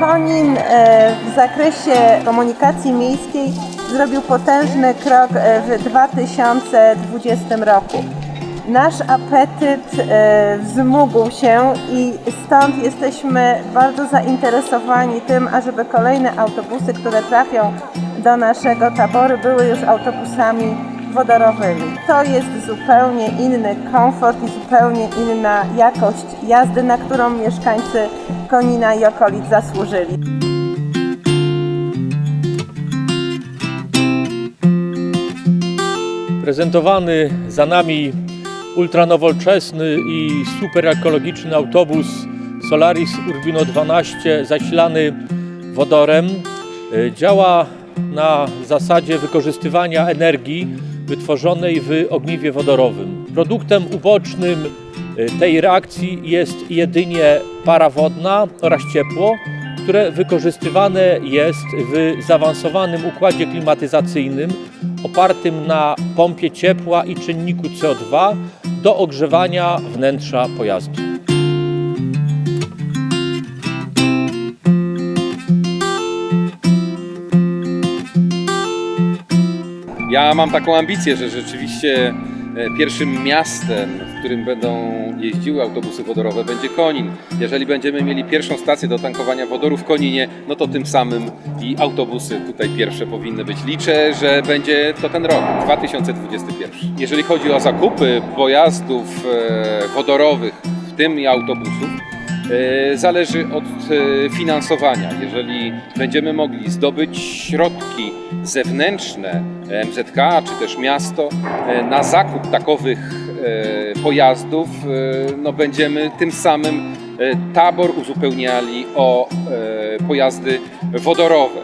Konin e, w zakresie komunikacji miejskiej zrobił potężny krok e, w 2020 roku. Nasz apetyt e, wzmógł się i stąd jesteśmy bardzo zainteresowani tym, ażeby kolejne autobusy, które trafią do naszego taboru, były już autobusami wodorowymi. To jest zupełnie inny komfort i zupełnie inna jakość jazdy, na którą mieszkańcy Konina i okolic zasłużyli. Prezentowany za nami ultranowoczesny i super ekologiczny autobus Solaris Urbino 12 zasilany wodorem y, działa na zasadzie wykorzystywania energii wytworzonej w ogniwie wodorowym. Produktem ubocznym y, tej reakcji jest jedynie para wodna oraz ciepło, które wykorzystywane jest w zaawansowanym układzie klimatyzacyjnym opartym na pompie ciepła i czynniku CO2 do ogrzewania wnętrza pojazdu. Ja mam taką ambicję, że rzeczywiście e, pierwszym miastem, w którym będą jeździły autobusy wodorowe będzie Konin. Jeżeli będziemy mieli pierwszą stację do tankowania wodoru w Koninie, no to tym samym i autobusy tutaj pierwsze powinny być. Liczę, że będzie to ten rok, 2021. Jeżeli chodzi o zakupy pojazdów e, wodorowych, w tym i autobusów, zależy od e, finansowania. Jeżeli będziemy mogli zdobyć środki zewnętrzne e, MZK czy też miasto e, na zakup takowych e, pojazdów, e, no będziemy tym samym e, tabor uzupełniali o e, pojazdy wodorowe.